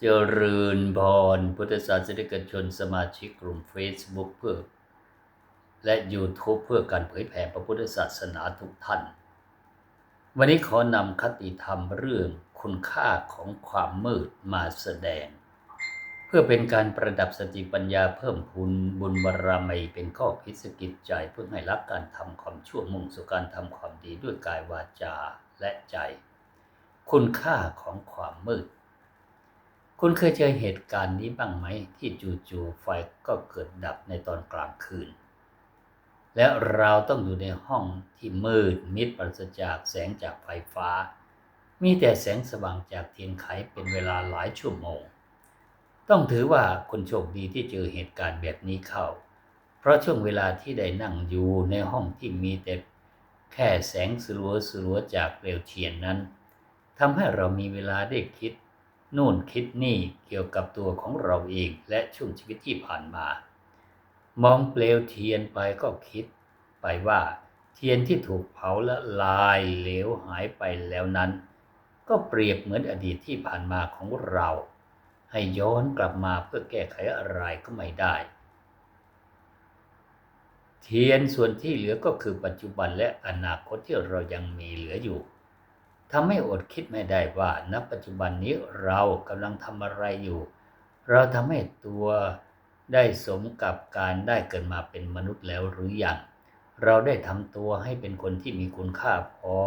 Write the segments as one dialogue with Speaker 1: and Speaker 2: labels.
Speaker 1: เจริญพรพุทธศาสนิกชนสมาชิกกลุ่ม Facebook เพื่อ และ YouTube เพื่อการเผยแผ่พระพุทธศาสนาทุกท่าน วันนี้ขอนำคติธรรมเรื่องคุณค่าของความมืดมาแสดง เพื่อเป็นการประดับสติปัญญาเพิ่มพูนบุญบารมีเป็นข้อคิสกิจใจเพื่อให้รักการทำความชั่วมุ่งสู่การทำความดีด้วยกายวาจาและใจ คุณค่าของความมืด คุณเคยเจอเหตุการณ์นี้บ้างไหม ที่จู่ๆไฟก็เกิดดับในตอนกลางคืน และเราต้องอยู่ในห้องที่มืดมิดปราศจากแสงจากไฟฟ้า มีแต่แสงสว่างจากเทียนไขเป็นเวลาหลายชั่วโมง ต้องถือว่าคนโชคดีที่เจอเหตุการณ์แบบนี้เข้า เพราะช่วงเวลาที่ได้นั่งอยู่ในห้องที่มีแต่แค่แสงสลัวสลัวจากเปลวเทียนนั้นทำให้เรามีเวลาได้คิด นู่นคิดนี่เกี่ยวกับตัวของเราเองและช่วงชีวิตที่ผ่านมา มองเปลวเทียนไปก็คิดไปว่า เทียนที่ถูกเผาและลายเหลวหายไปแล้วนั้น ก็เปรียบเหมือนอดีตที่ผ่านมาของเรา ให้ย้อนกลับมาเพื่อแก้ไขอะไรก็ไม่ได้ เทียนส่วนที่เหลือก็คือปัจจุบันและอนาคตที่เรายังมีเหลืออยู่ ทำให้อดคิดไม่ได้ว่าณปัจจุบันนี้เรากำลังทำอะไรอยู่ เราทำให้ตัวได้สมกับการได้เกิดมาเป็นมนุษย์แล้วหรือยังเราได้ทำตัวให้เป็นคนที่มีคุณค่าพอ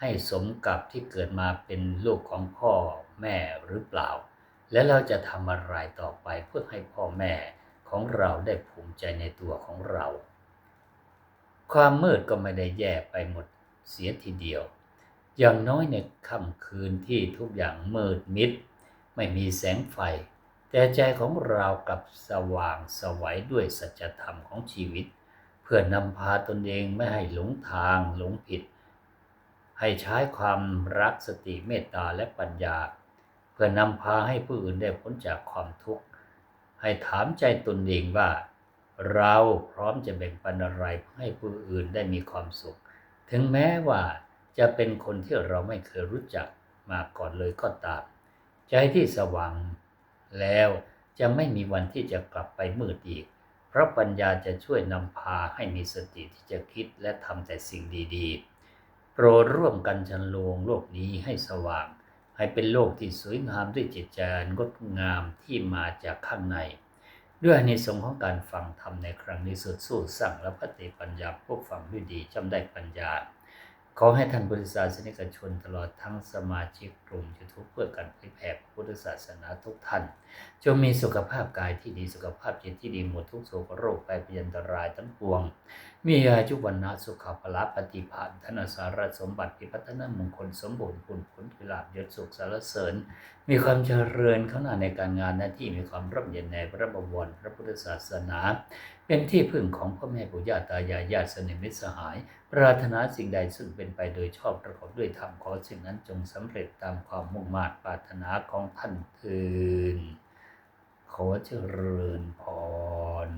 Speaker 1: ให้สมกับที่เกิดมาเป็นลูกของพ่อแม่หรือเปล่า และเราจะทำอะไรต่อไปเพื่อให้พ่อแม่ของเราได้ภูมิใจในตัวของเรา ความมืดก็ไม่ได้แย่ไปหมดเสียทีเดียว อย่างน้อยในค่ำคืนที่ทุกอย่างมืดมิด ไม่มีแสงไฟ แต่ใจของเรากับสว่างสวัยด้วยสัจธรรมของชีวิต เพื่อนำพาตนเองไม่ให้หลงทางหลงผิด ให้ใช้ความรักสติเมตตาและปัญญา เพื่อนำพาให้ผู้อื่นได้พ้นจากความทุกข์ ให้ถามใจตนเองว่า เราพร้อมจะแบ่งปันอะไรให้ผู้อื่นได้มีความสุข ถึงแม้ว่า จะเป็นคนที่เราไม่เคยรู้จักมาก่อนเลยก็ตาม ใจที่สว่างแล้วจะไม่มีวันที่จะกลับไปมืดอีก เพราะปัญญาจะช่วยนำพาให้มีสติที่จะคิดและทำแต่สิ่งดีๆ โปรดร่วมกันชันโลงโลกนี้ให้สว่าง ให้เป็นโลกที่สวยงามด้วยจิตใจงดงามที่มาจากข้างใน ด้วยในสงของการฟังธรรมในครั้งนี้สุดสู้สั่งและปฏิปัญญาพวกฟังด้วยดีจำได้ปัญญา ขอให้ท่านบริษัทสนิกชนตลอดทั้งสมาชิกกลุ่มยูทูบเพื่อการเผยแผ่พุทธศาสนาทุกท่าน จงมีสุขภาพกายที่ดีสุขภาพจิตที่ดีหมดทุกโศกโรคไปเปลี่ยนตรายทั้งปวง มีอายุวันนาสุขภาพปฏิภาณธนสารสมบัติพิพัฒนมงคลสมบูรณ์ผลผลพิลาบยศสุขสารเสริญ มีความเจริญข้างหน้าในการงานหน้าที่มีความร่มเย็นในพระบวรพระพุทธศาสนาเป็นที่พึ่งของพ่อแม่ปู่ย่าตายายญาติสนิทมิตรสหาย ปรารถนาสิ่งใดซึ่งเป็นไปโดยชอบประกอบด้วยธรรมขอสิ่งนั้นจงสำเร็จตามความมุ่งมา่ปรารถนาของท่านเถิดขอเจริญพร